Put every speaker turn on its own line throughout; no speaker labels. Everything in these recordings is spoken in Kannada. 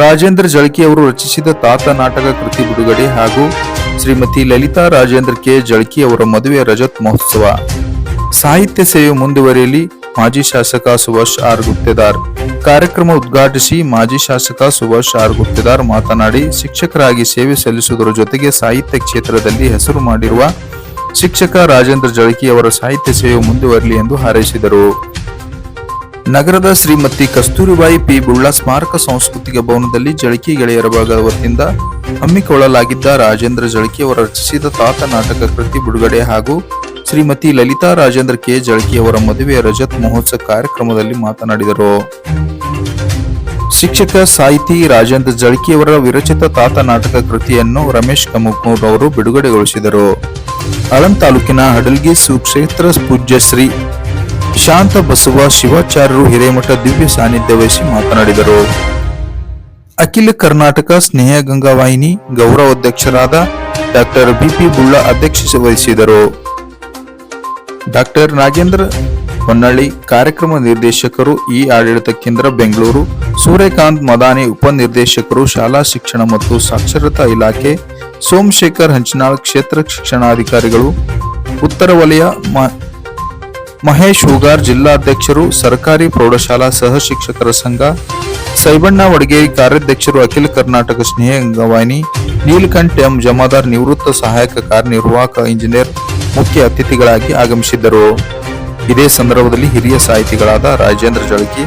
ರಾಜೇಂದ್ರ ಜಳಕಿ ಅವರು ರಚಿಸಿದ ತಾತ ನಾಟಕ ಕೃತಿ ಬಿಡುಗಡೆ ಹಾಗೂ ಶ್ರೀಮತಿ ಲಲಿತಾ ರಾಜೇಂದ್ರ ಕೆ. ಜಳಕಿ ಅವರ ಮದುವೆ ರಜತ್ ಮಹೋತ್ಸವ. ಸಾಹಿತ್ಯ ಸೇವೆ ಮುಂದುವರಿಯಲಿ, ಮಾಜಿ ಶಾಸಕ ಸುಭಾಷ್ ಆರ್. ಗುತ್ತೇದಾರ್. ಕಾರ್ಯಕ್ರಮ ಉದ್ಘಾಟಿಸಿ ಮಾಜಿ ಶಾಸಕ ಸುಭಾಷ್ ಆರ್. ಗುತ್ತೇದಾರ್ ಮಾತನಾಡಿ, ಶಿಕ್ಷಕರಾಗಿ ಸೇವೆ ಸಲ್ಲಿಸುವುದರ ಜೊತೆಗೆ ಸಾಹಿತ್ಯ ಕ್ಷೇತ್ರದಲ್ಲಿ ಹೆಸರು ಮಾಡಿರುವ ಶಿಕ್ಷಕ ರಾಜೇಂದ್ರ ಜಳಕಿ ಅವರ ಸಾಹಿತ್ಯ ಸೇವೆ ಮುಂದುವರಲಿ ಎಂದು ಹಾರೈಸಿದರು. ನಗರದ ಶ್ರೀಮತಿ ಕಸ್ತೂರಿಬಾಯಿ ಪಿ. ಬುಳ್ಳ ಸ್ಮಾರಕ ಸಾಂಸ್ಕೃತಿಕ ಭವನದಲ್ಲಿ ಜಳಕಿ ಗೆಳೆಯರ ಭಾಗ ವತಿಯಿಂದ ಹಮ್ಮಿಕೊಳ್ಳಲಾಗಿದ್ದ ರಾಜೇಂದ್ರ ಜಳಕಿ ಅವರ ರಚಿಸಿದ ತಾತ ನಾಟಕ ಕೃತಿ ಬಿಡುಗಡೆ ಹಾಗೂ ಶ್ರೀಮತಿ ಲಲಿತಾ ರಾಜೇಂದ್ರ ಕೆ. ಜಳಕಿ ಅವರ ಮದುವೆ ರಜತ್ ಮಹೋತ್ಸವ ಕಾರ್ಯಕ್ರಮದಲ್ಲಿ ಮಾತನಾಡಿದರು. ಶಿಕ್ಷಕ ಸಾಹಿತಿ ರಾಜೇಂದ್ರ ಜಳಕಿ ಅವರ ವಿರಚಿತ ತಾತ ನಾಟಕ ಕೃತಿಯನ್ನು ರಮೇಶ್ ಕಮಕ್ನೂರ್ ಅವರು ಬಿಡುಗಡೆಗೊಳಿಸಿದರು. ಅಳಂ ತಾಲೂಕಿನ ಹಡಲ್ಗಿ ಸುಕ್ಷೇತ್ರ ಪೂಜ್ಯ ಶ್ರೀ ಶಾಂತ ಬಸವ ಶಿವಾಚಾರ್ಯರು ಹಿರೇಮಠ ದಿವ್ಯ ಸಾನ್ನಿಧ್ಯ ವಹಿಸಿ ಮಾತನಾಡಿದರು. ಅಖಿಲ ಕರ್ನಾಟಕ ಸ್ನೇಹ ಗಂಗಾವಾಹಿನಿ ಗೌರವಾಧ್ಯಕ್ಷರಾದ ಡಾಕ್ಟರ್ ಬಿಪಿ ಬುಳ್ಳ ಅಧ್ಯಕ್ಷತೆ ವಹಿಸಿದರು. ಡಾಕ್ಟರ್ ನಾಗೇಂದ್ರ ಹೊನ್ನಳ್ಳಿ ಕಾರ್ಯಕ್ರಮ ನಿರ್ದೇಶಕರು ಇ ಆಡಳಿತ ಕೇಂದ್ರ ಬೆಂಗಳೂರು, ಸೂರ್ಯಕಾಂತ್ ಮದಾನಿ ಉಪನಿರ್ದೇಶಕರು ಶಾಲಾ ಶಿಕ್ಷಣ ಮತ್ತು ಸಾಕ್ಷರತಾ ಇಲಾಖೆ, ಸೋಮಶೇಖರ್ ಹಂಚನಾಳ್ ಕ್ಷೇತ್ರ ಶಿಕ್ಷಣಾಧಿಕಾರಿಗಳು, ಉತ್ತರ ವಲಯ ಮಹೇಶ್ ಹೂಗಾರ್ ಜಿಲ್ಲಾಧ್ಯಕ್ಷರು, ಸರ್ಕಾರಿ ಪ್ರೌಢಶಾಲಾ ಸಹ ಶಿಕ್ಷಕರ ಸಂಘ, ಸೈಬಣ್ಣ ವಡಗೇರಿ ಕಾರ್ಯಾಧ್ಯಕ್ಷರು ಅಖಿಲ ಕರ್ನಾಟಕ ಸ್ನೇಹ ಗವಾಯಿನಿ ನೀಲಕಂಠ್ ಎಂ ಜಮಾದಾರ್ ನಿವೃತ್ತ ಸಹಾಯಕ ಕಾರ್ಯನಿರ್ವಾಹಕ ಇಂಜಿನಿಯರ್ ಮುಖ್ಯ ಅತಿಥಿಗಳಾಗಿ ಆಗಮಿಸಿದ್ದರು. ಇದೇ ಸಂದರ್ಭದಲ್ಲಿ ಹಿರಿಯ ಸಾಹಿತಿಗಳಾದ ರಾಜೇಂದ್ರ ಜಳಕಿ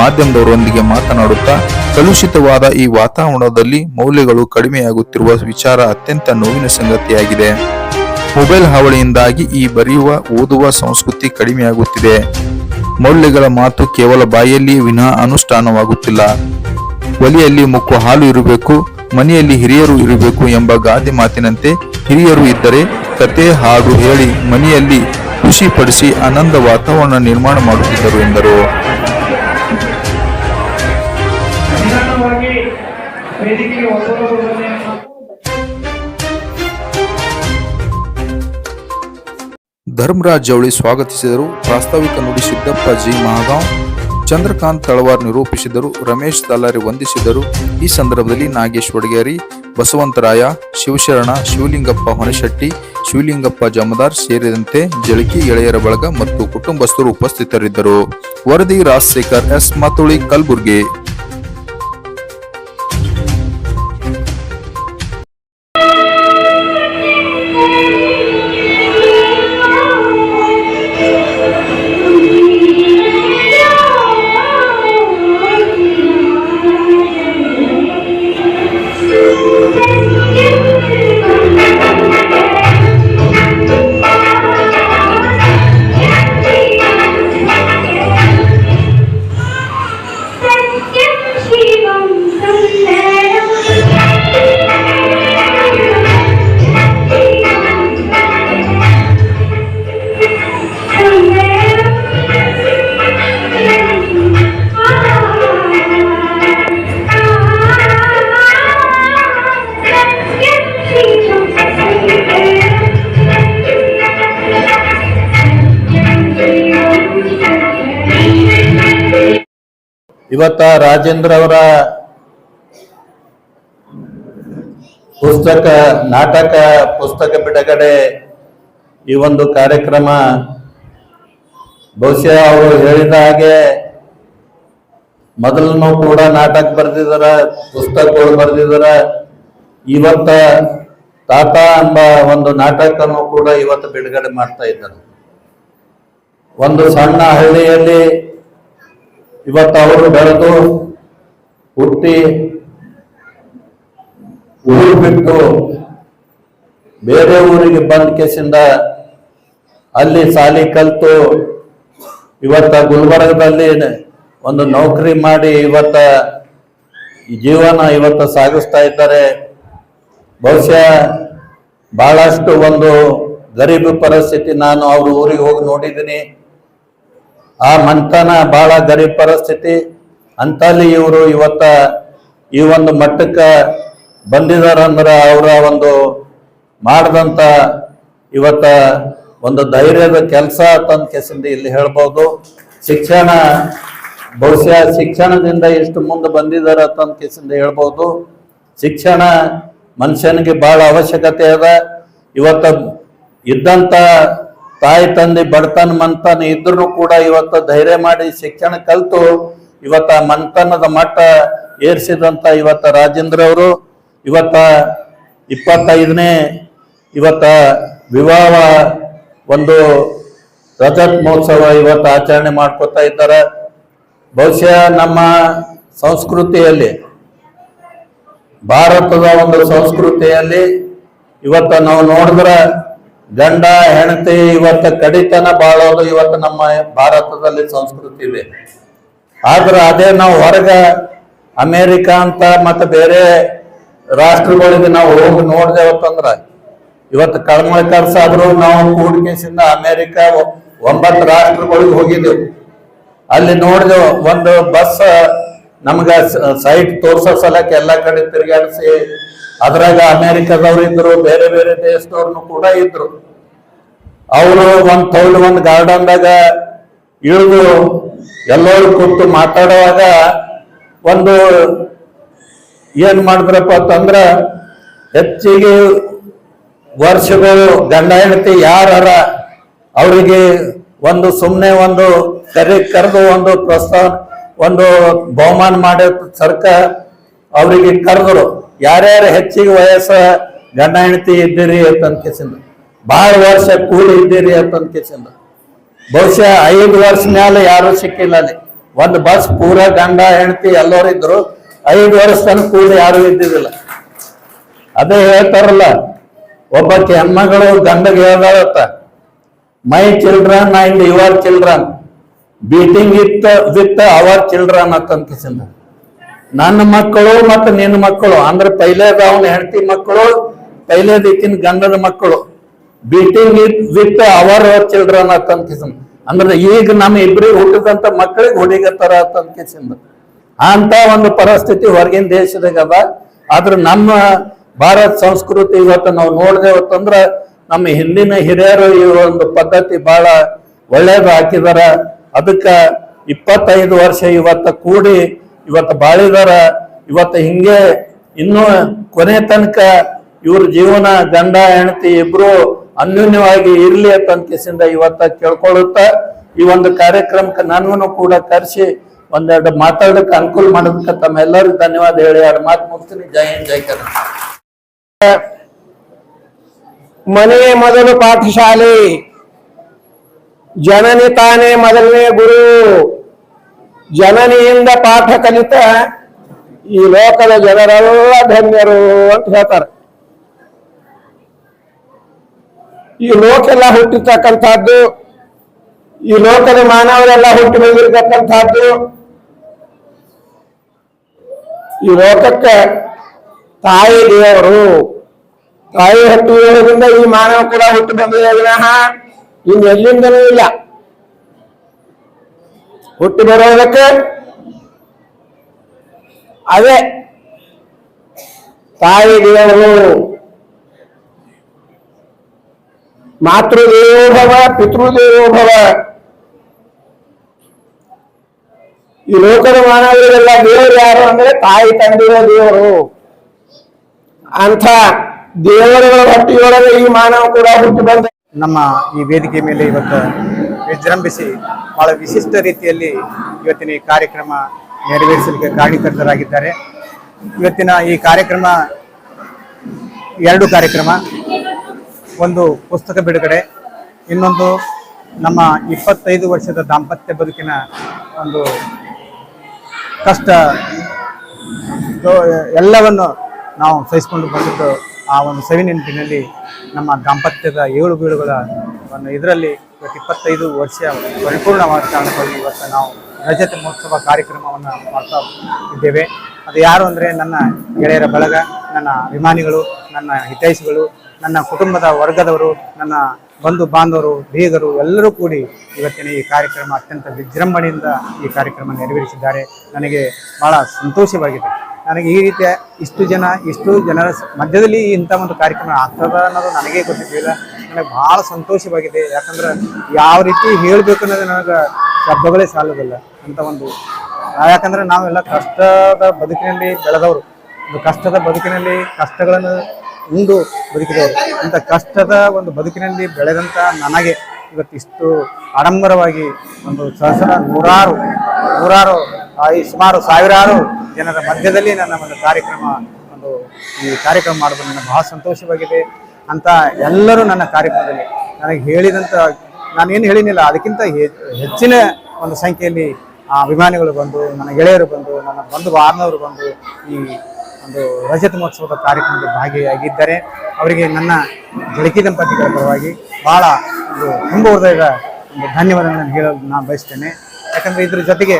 ಮಾಧ್ಯಮದವರೊಂದಿಗೆ ಮಾತನಾಡುತ್ತಾ, ಕಲುಷಿತವಾದ ಈ ವಾತಾವರಣದಲ್ಲಿ ಮೌಲ್ಯಗಳು ಕಡಿಮೆಯಾಗುತ್ತಿರುವ ವಿಚಾರ ಅತ್ಯಂತ ನೋವಿನ ಸಂಗತಿಯಾಗಿದೆ. ಮೊಬೈಲ್ ಹಾವಳಿಯಿಂದಾಗಿ ಈ ಬರೆಯುವ, ಓದುವ ಸಂಸ್ಕೃತಿ ಕಡಿಮೆಯಾಗುತ್ತಿದೆ. ಮೌಲ್ಯಗಳ ಮಾತು ಕೇವಲ ಬಾಯಲ್ಲಿ ವಿನಃ ಅನುಷ್ಠಾನವಾಗುತ್ತಿಲ್ಲ. ಒಲೆಯಲ್ಲಿ ಮುಕ್ಕು ಹಾಲು ಇರಬೇಕು, ಮನೆಯಲ್ಲಿ ಹಿರಿಯರು ಇರಬೇಕು ಎಂಬ ಗಾದೆ ಮಾತಿನಂತೆ ಹಿರಿಯರು ಇದ್ದರೆ ಕತೆ, ಹಾಡು ಹೇಳಿ ಮನೆಯಲ್ಲಿ ಖುಷಿಪಡಿಸಿ ಆನಂದ ವಾತಾವರಣ ನಿರ್ಮಾಣ ಮಾಡುತ್ತಿದ್ದರು ಎಂದರು. ಧರ್ಮರಾಜ್ ಜವಳಿ ಸ್ವಾಗತಿಸಿದರು. ಪ್ರಾಸ್ತಾವಿಕ ನುಡಿ ಸಿದ್ದಪ್ಪ ಜಿ. ಮಹಾಗಾಂವ್, ಚಂದ್ರಕಾಂತ್ ತಳವಾರ್ ನಿರೂಪಿಸಿದರು. ರಮೇಶ್ ತಲ್ಲಾರಿ ವಂದಿಸಿದರು. ಈ ಸಂದರ್ಭದಲ್ಲಿ ನಾಗೇಶ್ ವಡಗೇರಿ ಬಸವಂತರಾಯ, ಶಿವಶರಣ, ಶಿವಲಿಂಗಪ್ಪ ಹೊನಶೆಟ್ಟಿ, ಶಿವಲಿಂಗಪ್ಪ ಜಮದಾರ್ ಸೇರಿದಂತೆ ಜಳಕಿ ಗೆಳೆಯರ ಬಳಗ ಮತ್ತು ಕುಟುಂಬಸ್ಥರು ಉಪಸ್ಥಿತರಿದ್ದರು. ವರದಿ ರಾಜಶೇಖರ್ ಎಸ್. ಮಾತುಳಿ, ಕಲಬುರ್ಗಿ.
ಇವತ್ತ ರಾಜೇಂದ್ರ ಅವರ ಪುಸ್ತಕ, ನಾಟಕ, ಪುಸ್ತಕ ಬಿಡುಗಡೆ ಈ ಒಂದು ಕಾರ್ಯಕ್ರಮ. ಬಹುಶಃ ಅವರು ಹೇಳಿದ ಹಾಗೆ ಮೊದಲನು ಕೂಡ ನಾಟಕ ಬರೆದಿದ್ದಾರ ಪುಸ್ತಕಗಳು ಬರೆದಿದ್ದಾರ ಇವತ್ತ ತಾತ ಎಂಬ ಒಂದು ನಾಟಕನು ಕೂಡ ಇವತ್ತು ಬಿಡುಗಡೆ ಮಾಡ್ತಾ ಇದ್ದಾರೆ. ಒಂದು ಸಣ್ಣ ಹಳ್ಳಿಯಲ್ಲಿ ಇವತ್ತು ಅವರು ಬೆಳೆದು ಹುಟ್ಟಿ ಊರು ಬಿಟ್ಟು ಬೇರೆ ಊರಿಗೆ ಬಂದ ಕೇಸಿಂದ ಅಲ್ಲಿ ಸಾಲಿ ಕಲ್ತು ಇವತ್ತ ಗುಲ್ಬರ್ಗದಲ್ಲಿ ಒಂದು ನೌಕರಿ ಮಾಡಿ ಇವತ್ತ ಜೀವನ ಇವತ್ತ ಸಾಗಿಸ್ತಾ ಇದ್ದಾರೆ. ಬಹುಶಃ ಬಹಳಷ್ಟು ಒಂದು ಗರೀಬ್ ಪರಿಸ್ಥಿತಿ ನಾನು ಅವ್ರ ಊರಿಗೆ ಹೋಗಿ ನೋಡಿದ್ದೀನಿ. ಆ ಮಂತನ ಬಹಳ ಗರೀಬ್ ಪರಿಸ್ಥಿತಿ. ಅಂತಲ್ಲಿ ಇವರು ಇವತ್ತ ಈ ಒಂದು ಮಟ್ಟಕ್ಕ ಬಂದಿದಾರಂದ್ರ ಅವರ ಒಂದು ಮಾಡಿದಂತ ಇವತ್ತ ಒಂದು ಧೈರ್ಯದ ಕೆಲಸ ತಂದ ಕೆಸಿಂದ ಇಲ್ಲಿ ಹೇಳ್ಬೋದು. ಶಿಕ್ಷಣ, ಬಹುಶಃ ಶಿಕ್ಷಣದಿಂದ ಎಷ್ಟು ಮುಂದೆ ಬಂದಿದ್ದಾರೆ ಅಂತ ಕೇಸಿಂದ ಹೇಳ್ಬೋದು. ಶಿಕ್ಷಣ ಮನುಷ್ಯನಿಗೆ ಬಹಳ ಅವಶ್ಯಕತೆ ಅದ. ಇವತ್ತ ಇದ್ದಂತ ತಾಯಿ, ತಂದೆ, ಬಡತನ ಮಂತನ ಇದ್ರು ಕೂಡ ಇವತ್ತ ಧೈರ್ಯ ಮಾಡಿ ಶಿಕ್ಷಣ ಕಲ್ತು ಇವತ್ತ ಮಂತನದ ಮಟ್ಟ ಏರಿಸಿದಂತ ಇವತ್ತ ರಾಜೇಂದ್ರ ಅವರು. ಇವತ್ತ ಇಪ್ಪತ್ತೈದನೇ ಇವತ್ತ ವಿವಾಹ ಒಂದು ರಜತ್ ಮಹೋತ್ಸವ ಇವತ್ತು ಆಚರಣೆ ಮಾಡ್ಕೋತಾ ಇದ್ದಾರೆ. ಬಹುಶಃ ನಮ್ಮ ಸಂಸ್ಕೃತಿಯಲ್ಲಿ, ಭಾರತದ ಒಂದು ಸಂಸ್ಕೃತಿಯಲ್ಲಿ ಇವತ್ತ ನಾವು ನೋಡಿದ್ರ ಗಂಡ, ಹೆಂಡತಿ ಇವತ್ತ ಕಡಿತನ ಬಾಳೋದು ಇವತ್ತು ನಮ್ಮ ಭಾರತದಲ್ಲಿ ಸಂಸ್ಕೃತಿ ಇದೆ. ಆದ್ರೆ ಅದೇ ನಾವು ಹೊರಗ ಅಮೇರಿಕಾ ಅಂತ ಮತ್ತೆ ಬೇರೆ ರಾಷ್ಟ್ರಗಳಿಗೆ ನಾವು ಹೋಗಿ ನೋಡ್ದೇವತ್ತಂದ್ರ ಇವತ್ತು ಕಳ್ಮಳ್ಕರ್ ಸಾಬ್ರು ನಾವು ಕೂಡಿಕೆಸಿಂದ ಅಮೇರಿಕ ಒಂಬತ್ತು ರಾಷ್ಟ್ರಗಳಿಗೆ ಹೋಗಿದ್ದೆವು ಅಲ್ಲಿ ನೋಡಿದೆವು ಒಂದು ಬಸ್ ನಮ್ಗ ಸೈಟ್ ತೋರ್ಸೋ ಸಲಕ್ಕೆ ಎಲ್ಲಾ ಕಡೆ ತಿರುಗಾಡಿಸಿ ಅದ್ರಾಗ ಅಮೆರಿಕದವ್ರು ಇದ್ರು ಬೇರೆ ಬೇರೆ ದೇಶದವ್ರನ್ನು ಕೂಡ ಇದ್ರು. ಅವರು ಒಂದ್ ತೌಲ್ ಒಂದ್ ಗಾರ್ಡನ್ದಾಗ ಇಳಿದು ಎಲ್ಲರೂ ಕೂತು ಮಾತಾಡುವಾಗ ಒಂದು ಏನ್ ಮಾಡಿದ್ರಪ್ಪ ಅಂತಂದ್ರ, ಹೆಚ್ಚಿಗೆ ವರ್ಷಗಳು ಗಂಡ ಹೆಂಡತಿ ಯಾರ ಅವರಿಗೆ ಒಂದು ಸುಮ್ಮನೆ ಒಂದು ಕರೆ ಕರೆದು ಒಂದು ಪ್ರಸ್ತಾವ, ಒಂದು ಬಹುಮಾನ ಮಾಡಿದ ಸರ್ಕಾರ ಅವರಿಗೆ ಕರೆದ್ರು. ಯಾರ್ಯಾರು ಹೆಚ್ಚಿಗೆ ವಯಸ್ಸ ಗಂಡ ಹೆಂಡತಿ ಇದ್ದೀರಿ ಅಂತ ಕೇಸಿಂದ ಬಹಳ ವರ್ಷ ಕೂಲಿ ಇದ್ದೀರಿ ಅಂತ ಕೇಸಿಂದ ಬಹುಶಃ ಐದು ವರ್ಷ ಮೇಲೆ ಯಾರು ಸಿಕ್ಕಿಲ್ಲ ಅಲ್ಲಿ. ಒಂದು ಬಸ್ ಪೂರ ಗಂಡ ಹೆಂಡತಿ ಎಲ್ಲರೂ ಇದ್ರು, ಐದು ವರ್ಷ ತನಕ ಕೂಲಿ ಯಾರು ಇದ್ದಿದ್ದಿಲ್ಲ. ಅದೇ ಹೇಳ್ತಾರಲ್ಲ ಒಬ್ಬಕ್ಕೆ ಹೆಣ್ಮಗಳು ಗಂಡಗೆ ಹೇಳ್ದಾಳತ್ತ my children and your children beating ಇತ್ತ ವಿತ್ ಅವರ್ ಚಿಲ್ಡ್ರನ್ ಅಂತಂಕಿಸಿಂದ ನನ್ನ ಮಕ್ಕಳು ಮತ್ತು ನಿನ್ನ ಮಕ್ಕಳು, ಅಂದ್ರೆ ಪೈಲೇದ ಅವನ ಹೆಂಡತಿ ಮಕ್ಕಳು, ಪೈಲೇದ ಈಕಿನ ಗಂಡದ ಮಕ್ಕಳು. ಬೀಟಿಂಗ್ ವಿತ್ ಅವರ್ ಚಿಲ್ಡ್ರನ್ ಅಂತಂಕಿಸಿಂದ ಅಂದ್ರೆ ಈಗ ನಮ್ಮ ಇಬ್ಬರಿಗೆ ಹುಟ್ಟಿದಂತ ಮಕ್ಕಳಿಗೆ ಹೊಡಿಗತ್ತಾರ ಅಂತಂಕಿಸಿಂದ ಅಂತ ಒಂದು ಪರಿಸ್ಥಿತಿ ಹೊರಗಿನ ದೇಶದಾಗ ಅದ. ಆದ್ರೆ ನಮ್ಮ ಭಾರತ ಸಂಸ್ಕೃತಿ ಇವತ್ತು ನಾವು ನೋಡ್ದೇವತ್ತಂದ್ರ ನಮ್ಮ ಹಿಂದಿನ ಹಿರಿಯರು ಈ ಒಂದು ಪದ್ಧತಿ ಬಹಳ ಒಳ್ಳೇದು ಹಾಕಿದಾರ. ಅದಕ್ಕ ಇಪ್ಪತ್ತೈದು ವರ್ಷ ಇವತ್ತ ಕೂಡಿ ಇವತ್ತು ಬಾಳಿದಾರ ಇವತ್ತು ಹಿಂಗೆ ಇನ್ನೂ ಕೊನೆ ತನಕ ಇವ್ರ ಜೀವನ ಗಂಡ, ಹೆಂಡತಿ ಇಬ್ರು ಅನ್ಯೋನ್ಯವಾಗಿ ಇರ್ಲಿ ಅಂತ ಅನ್ಕಿಸಿಂದ ಇವತ್ತ ಕೇಳ್ಕೊಳ್ಳುತ್ತ ಈ ಒಂದು ಕಾರ್ಯಕ್ರಮಕ್ಕೆ ನನ್ನನ್ನು ಕೂಡ ಕರೆಸಿ ಒಂದೆರಡು ಮಾತಾಡಕ್ಕೆ ಅನುಕೂಲ ಮಾಡೋದಕ್ಕೆ ತಮ್ಮೆಲ್ಲರಿಗೂ ಧನ್ಯವಾದ ಹೇಳಿ. ಎರಡು ಮಾತು ಮುಗಿಸ್ತೀನಿ. ಜೈ ಹಿಂದ್, ಜೈ ಕರ್ನಾಟಕ.
ಮನೆಯೇ ಮೊದಲು ಪಾಠಶಾಲೆ, ಜನನಿ ತಾನೇ ಮೊದಲನೇ ಗುರು. ಜನನಿಯಿಂದ ಪಾಠ ಕಲಿತ ಈ ಲೋಕದ ಜನರೆಲ್ಲ ಧನ್ಯರು ಅಂತ ಹೇಳ್ತಾರೆ. ಈ ಲೋಕೆಲ್ಲ ಹುಟ್ಟಿರ್ತಕ್ಕಂಥದ್ದು, ಈ ಲೋಕದ ಮಾನವರೆಲ್ಲ ಹುಟ್ಟಿ ಬಂದಿರತಕ್ಕಂಥದ್ದು, ಈ ಲೋಕಕ್ಕೆ ತಾಯಿ ದೇವರು. ತಾಯಿ ಹುಟ್ಟಿರೋದ್ರಿಂದ ಈ ಮಾನವ ಕೂಡ ಹುಟ್ಟಿ ಬಂದಿದೆ ವಿನಃ ಇನ್ ಎಲ್ಲಿಂದಲೂ ಇಲ್ಲ. ಹುಟ್ಟಿ ಬರೋದಕ್ಕೆ? ಅದೇ. ತಾಯಿ ದೇವರು. ಮಾತೃದೇವೋಭವ, ಪಿತೃದೇವೋಭವ. ಈ ಲೋಕದ ಮಾನವರಿಗೆಲ್ಲ ದೇವರು ಯಾರು ಅಂದ್ರೆ ತಾಯಿ ತಂದಿರೋ ದೇವರು. ಅಂತ ದೇವರುಗಳ ಹೊಟ್ಟೆಯೊಳಗೆ ಈ ಮಾನವ ಕೂಡ ಹುಟ್ಟಿ ಬಂದ
ನಮ್ಮ ಈ ವೇದಿಕೆ ಮೇಲೆ ಇವತ್ತು ವಿಜೃಂಭಿಸಿ ಬಹಳ ವಿಶಿಷ್ಟ ರೀತಿಯಲ್ಲಿ ಇವತ್ತಿನ ಈ ಕಾರ್ಯಕ್ರಮ ನೆರವೇರಿಸಲಿಕ್ಕೆ ಕಾರಣೀಕರ್ತರಾಗಿದ್ದಾರೆ ಇವತ್ತಿನ ಈ ಕಾರ್ಯಕ್ರಮ ಎರಡು ಕಾರ್ಯಕ್ರಮ. ಒಂದು ಪುಸ್ತಕ ಬಿಡುಗಡೆ, ಇನ್ನೊಂದು ನಮ್ಮ ಇಪ್ಪತ್ತೈದು ವರ್ಷದ ದಾಂಪತ್ಯ ಬದುಕಿನ ಒಂದು ಕಷ್ಟ ಎಲ್ಲವನ್ನು ನಾವು ಸಹಿಸಿಕೊಂಡು ಬಂದಿದ್ದು ಆ ಒಂದು ಸವಿನೆನಪಿನಲ್ಲಿ ನಮ್ಮ ದಾಂಪತ್ಯದ ಏಳು ಬೀಳುಗಳ ಒಂದು ಇದರಲ್ಲಿ ಇವತ್ತು ಇಪ್ಪತ್ತೈದು ವರ್ಷ ಪರಿಪೂರ್ಣವಾದ ಕಾರಣಕ್ಕಾಗಿ ಇವತ್ತು ನಾವು ರಜತ ಮಹೋತ್ಸವ ಕಾರ್ಯಕ್ರಮವನ್ನು ಮಾಡ್ತಾ ಇದ್ದೇವೆ. ಅದು ಯಾರು ಅಂದರೆ ನನ್ನ ಗೆಳೆಯರ ಬಳಗ, ನನ್ನ ಅಭಿಮಾನಿಗಳು, ನನ್ನ ಹಿತೈಷಿಗಳು, ನನ್ನ ಕುಟುಂಬದ ವರ್ಗದವರು, ನನ್ನ ಬಂಧು ಬಾಂಧವರು ಬೀಗರು ಎಲ್ಲರೂ ಕೂಡಿ ಇವತ್ತಿನ ಈ ಕಾರ್ಯಕ್ರಮ ಅತ್ಯಂತ ವಿಜೃಂಭಣೆಯಿಂದ ಈ ಕಾರ್ಯಕ್ರಮ ನೆರವೇರಿಸಿದ್ದಾರೆ. ನನಗೆ ಬಹಳ ಸಂತೋಷವಾಗಿದೆ. ನನಗೆ ಈ ರೀತಿಯ ಇಷ್ಟು ಜನ, ಇಷ್ಟು ಜನರ ಮಧ್ಯದಲ್ಲಿ ಇಂಥ ಒಂದು ಕಾರ್ಯಕ್ರಮ ಆಗ್ತದ ಅನ್ನೋದು ನನಗೇ ಗೊತ್ತಿರಲಿಲ್ಲ. ನನಗೆ ಭಾಳ ಸಂತೋಷವಾಗಿದೆ. ಯಾಕಂದ್ರೆ ಯಾವ ರೀತಿ ಹೇಳಬೇಕು ಅನ್ನೋದು ನನಗೆ ಶಬ್ದಗಳೇ ಸಾಲೋದಿಲ್ಲ ಅಂತ ಒಂದು, ಯಾಕಂದ್ರೆ ನಾವೆಲ್ಲ ಕಷ್ಟದ ಬದುಕಿನಲ್ಲಿ ಬೆಳೆದವರು. ಒಂದು ಕಷ್ಟದ ಬದುಕಿನಲ್ಲಿ ಕಷ್ಟಗಳನ್ನು ಉಂಡು ಬದುಕಿದವರು. ಇಂಥ ಕಷ್ಟದ ಒಂದು ಬದುಕಿನಲ್ಲಿ ಬೆಳೆದಂಥ ನನಗೆ ಇವತ್ತಿಷ್ಟು ಆಡಂಬರವಾಗಿ ಒಂದು ಸಹಸ್ರ ನೂರಾರು ನೂರಾರು ಈ ಸುಮಾರು ಸಾವಿರಾರು ಜನರ ಮಧ್ಯದಲ್ಲಿ ನನ್ನ ಒಂದು ಕಾರ್ಯಕ್ರಮ, ಒಂದು ಈ ಕಾರ್ಯಕ್ರಮ ಮಾಡೋದು ನನಗೆ ಬಹಳ ಸಂತೋಷವಾಗಿದೆ ಅಂತ ಎಲ್ಲರೂ ನನ್ನ ಕಾರ್ಯಕ್ರಮದಲ್ಲಿ ನನಗೆ ಹೇಳಿದಂಥ ನಾನೇನು ಹೇಳಿನಿಲ್ಲ, ಅದಕ್ಕಿಂತ ಹೆಚ್ಚಿನ ಒಂದು ಸಂಖ್ಯೆಯಲ್ಲಿ ಆ ಅಭಿಮಾನಿಗಳು ಬಂದು, ನನ್ನ ಗೆಳೆಯರು ಬಂದು, ನನ್ನ ಬಂಧು ಬಾಂಧವರು ಬಂದು ಈ ಒಂದು ರಜತ ಮಹೋತ್ಸವದ ಕಾರ್ಯಕ್ರಮದಲ್ಲಿ ಭಾಗಿಯಾಗಿದ್ದಾರೆ. ಅವರಿಗೆ ನನ್ನ ಬೆಳಕಿ ದಂಪತಿಗಳ ಪರವಾಗಿ ಭಾಳ ಒಂದು ತುಂಬ ಹೃದಯದ ಒಂದು ಧನ್ಯವಾದಗಳನ್ನು ಹೇಳಲು ನಾನು ಬಯಸ್ತೇನೆ. ಯಾಕಂದರೆ ಇದ್ರ ಜೊತೆಗೆ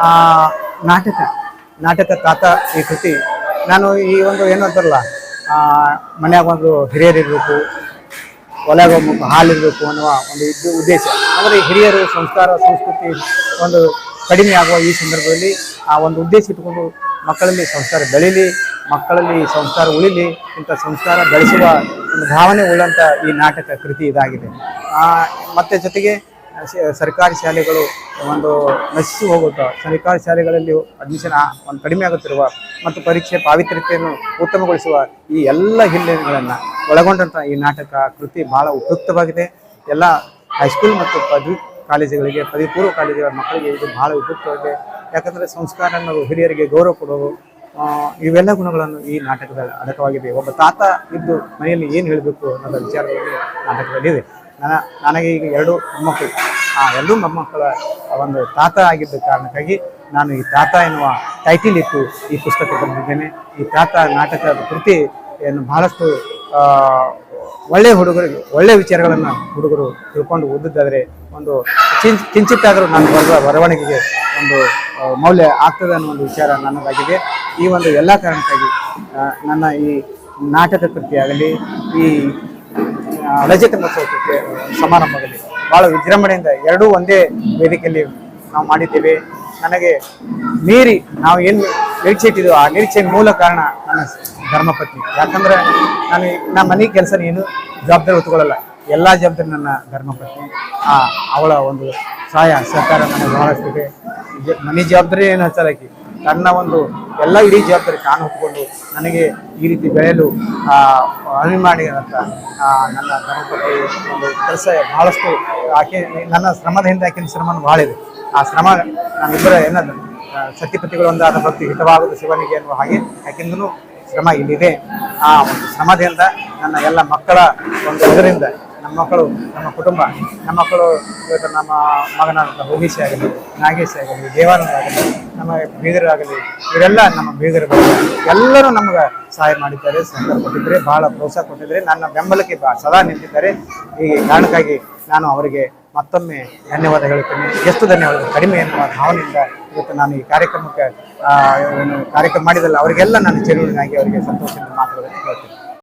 ಆ, ನಾಟಕ ನಾಟಕ ತಾತ ಈ ಕೃತಿ. ನಾನು ಈ ಒಂದು ಏನು ಅಂತಾರಲ್ಲ ಮನ್ಯಾಗ ಒಂದು ಹಿರಿಯರಿರಬೇಕು ಒಳಗೆ ಒಂದು ಹಾಲಿರಬೇಕು ಅನ್ನುವ ಒಂದು ಇದು ಉದ್ದೇಶ. ಅಂದರೆ ಹಿರಿಯರು ಸಂಸ್ಕಾರ ಸಂಸ್ಕೃತಿ ಒಂದು ಕಡಿಮೆ ಆಗುವ ಈ ಸಂದರ್ಭದಲ್ಲಿ ಆ ಒಂದು ಉದ್ದೇಶ ಇಟ್ಕೊಂಡು ಮಕ್ಕಳಲ್ಲಿ ಸಂಸ್ಕಾರ ಬೆಳೀಲಿ ಮಕ್ಕಳಲ್ಲಿ ಸಂಸ್ಕಾರ ಉಳಿಲಿ ಇಂಥ ಸಂಸ್ಕಾರ ಬೆಳೆಸುವ ಒಂದು ಭಾವನೆ ಉಳ್ಳಂಥ ಈ ನಾಟಕ ಕೃತಿ ಇದಾಗಿದೆ. ಮತ್ತೆ ಜೊತೆಗೆ ಸರ್ಕಾರಿ ಶಾಲೆಗಳು ಒಂದು ನಶಿಸಿ ಹೋಗುತ್ತಾ? ಸರ್ಕಾರಿ ಶಾಲೆಗಳಲ್ಲಿ ಅಡ್ಮಿಷನ್ ಒಂದು ಕಡಿಮೆ ಆಗುತ್ತಿರುವ ಮತ್ತು ಪರೀಕ್ಷೆ ಪಾವಿತ್ರ್ಯತೆಯನ್ನು ಉತ್ತಮಗೊಳಿಸುವ ಈ ಎಲ್ಲ ಹಿನ್ನೆಲೆಗಳನ್ನು ಒಳಗೊಂಡಂಥ ಈ ನಾಟಕ ಕೃತಿ ಬಹಳ ಉಪಯುಕ್ತವಾಗಿದೆ. ಎಲ್ಲ ಹೈಸ್ಕೂಲ್ ಮತ್ತು ಪದವಿ ಕಾಲೇಜುಗಳಿಗೆ, ಪದವಿ ಪೂರ್ವ ಕಾಲೇಜುಗಳ ಮಕ್ಕಳಿಗೆ ಇದು ಬಹಳ ಉಪಯುಕ್ತವಾಗಿದೆ. ಯಾಕಂದರೆ ಸಂಸ್ಕಾರ ಅನ್ನೋದು ಹಿರಿಯರಿಗೆ ಗೌರವ ಕೊಡೋದು ಇವೆಲ್ಲ ಗುಣಗಳನ್ನು ಈ ನಾಟಕದಲ್ಲಿ ಅಡಕವಾಗಿದೆ ಒಬ್ಬ ತಾತ ಇದ್ದು ಮನೆಯಲ್ಲಿ ಏನು ಹೇಳಬೇಕು ಅನ್ನೋದ ವಿಚಾರದಲ್ಲಿ ನಾಟಕದಲ್ಲಿದೆ. ನನ್ನ ನನಗೆ ಈಗ ಎರಡು ಮೊಮ್ಮಕ್ಕಳು. ಆ ಎರಡು ಮೊಮ್ಮಕ್ಕಳ ಒಂದು ತಾತ ಆಗಿದ್ದ ಕಾರಣಕ್ಕಾಗಿ ನಾನು ಈ ತಾತ ಎನ್ನುವ ಟೈಟಿಲ್ ಇಟ್ಟು ಈ ಪುಸ್ತಕ ಬರೆದಿದ್ದೇನೆ ಈ ತಾತ ನಾಟಕದ ಕೃತಿಯನ್ನು ಬಹಳಷ್ಟು ಒಳ್ಳೆಯ ಒಳ್ಳೆ ಹುಡುಗರಿಗೆ, ಒಳ್ಳೆ ವಿಚಾರಗಳನ್ನು ಹುಡುಗರು ತಿಳ್ಕೊಂಡು ಓದಿದ್ದಾದರೆ ಒಂದು ಕಿಂಚ್ ಕಿಂಚಿತ್ತಾದರೂ ನಾನು ಬರೆದ ಬರವಣಿಗೆಗೆ ಒಂದು ಮೌಲ್ಯ ಆಗ್ತದೆ ಅನ್ನೋ ಒಂದು ವಿಚಾರ ನನ್ನದಾಗಿದೆ. ಈ ಒಂದು ಎಲ್ಲ ಕಾರಣಕ್ಕಾಗಿ ನನ್ನ ಈ ನಾಟಕ ಕೃತಿಯಾಗಲಿ ಈ ಮಹೋತ್ಸವ ಕೃತಿ ಸಮಾರಂಭದಲ್ಲಿ ಬಹಳ ವಿಜೃಂಭಣೆಯಿಂದ ಎರಡೂ ಒಂದೇ ವೇದಿಕೆಯಲ್ಲಿ ನಾವು ಮಾಡಿದ್ದೇವೆ. ನನಗೆ ಮೀರಿ ನಾವು ಏನು ನಿರೀಕ್ಷೆ ಇಟ್ಟಿದ್ದೆವು ಆ ನಿರೀಕ್ಷೆ ಮೂಲ ಕಾರಣ ನನ್ನ ಧರ್ಮಪತ್ನಿ. ಯಾಕಂದ್ರೆ ನಾನು ನಮ್ಮ ಮನೆ ಕೆಲಸ ಏನು ಜವಾಬ್ದಾರಿ ಹೊತ್ಕೊಳ್ಳಲ್ಲ ಎಲ್ಲ ಜವಾಬ್ದಾರಿ ನನ್ನ ಧರ್ಮಪತ್ನಿ. ಆ, ಅವಳ ಒಂದು ಸಹಾಯ, ಸಹಕಾರ ನನಗೆ ಬಹಳಷ್ಟಿದೆ. ಮನೆ ಜವಾಬ್ದಾರಿ ಏನು ಹಚ್ಚಲಾಕಿ? ತನ್ನ ಒಂದು ಎಲ್ಲ ಇಡೀ ಜವಾಬ್ದಾರಿ ಕಾಣು ಹೊತ್ಕೊಂಡು ನನಗೆ ಈ ರೀತಿ ಬೆಳೆಯಲು ಅಭಿಮಾನಿಗಳಂತ ನನ್ನ ಧರ್ಮಪತಿ ಒಂದು ಕೆಲಸ ಬಹಳಷ್ಟು ಆಕೆ, ನನ್ನ ಶ್ರಮದ ಹಿಂದೆ ಆಕಿನ ಶ್ರಮನ ಬಹಳ ಇದೆ. ಆ ಶ್ರಮ ನಾನಿಬ್ಬರ ಏನದು ಸತ್ಯಪತಿಗಳು ಒಂದಾದ ಭಕ್ತಿ ಹಿತವಾಗುವುದು ಶಿವನಿಗೆ ಅನ್ನುವ ಹಾಗೆ ಯಾಕೆಂದ್ರೂ ಶ್ರಮ ಇಲ್ಲಿದೆ. ಆ ಒಂದು ಶ್ರಮದಿಂದ ನನ್ನ ಎಲ್ಲ ಮಕ್ಕಳ ಒಂದು ಇದರಿಂದ ನಮ್ಮ ಮಕ್ಕಳು, ನಮ್ಮ ಕುಟುಂಬ, ನಮ್ಮ ಮಕ್ಕಳು ಇವತ್ತು ನಮ್ಮ ಮಗನಾದಂಥ ಭೋಗೀಶ್ ಆಗಲಿ, ನಾಗೇಶ್ ಆಗಲಿ, ದೇವಾನಂದ ಆಗಲಿ ನಮ್ಮ ಬೀದರಾಗಲಿ ಇವರೆಲ್ಲ ನಮ್ಮ ಬೀದರ ಎಲ್ಲರೂ ನಮ್ಗೆ ಸಹಾಯ ಮಾಡಿದ್ದಾರೆ, ಸಹಕಾರ ಕೊಟ್ಟಿದ್ದಾರೆ ಭಾಳ ಪ್ರೋತ್ಸಾಹ ಕೊಟ್ಟಿದ್ದಾರೆ. ನನ್ನ ಬೆಂಬಲಕ್ಕೆ ಸದಾ ನಿಂತಿದ್ದಾರೆ. ಈ ಕಾರಣಕ್ಕಾಗಿ ನಾನು ಅವರಿಗೆ ಮತ್ತೊಮ್ಮೆ ಧನ್ಯವಾದ ಹೇಳುತ್ತೇನೆ. ಎಷ್ಟು ಧನ್ಯವಾದ? ಕಡಿಮೆ ಎನ್ನುವ ಭಾವನೆಯಿಂದ ಇವತ್ತು ನಾನು ಈ ಕಾರ್ಯಕ್ರಮಕ್ಕೆ ಏನು ಕಾರ್ಯಕ್ರಮ ಮಾಡಿದಲ್ಲ ಅವರಿಗೆಲ್ಲ ನಾನು ಚೆಲುವಿನಾಗಿ ಅವರಿಗೆ ಸಂತೋಷದಿಂದ ಮಾತಾಡೋದಕ್ಕೆ ಹೇಳ್ತೇನೆ.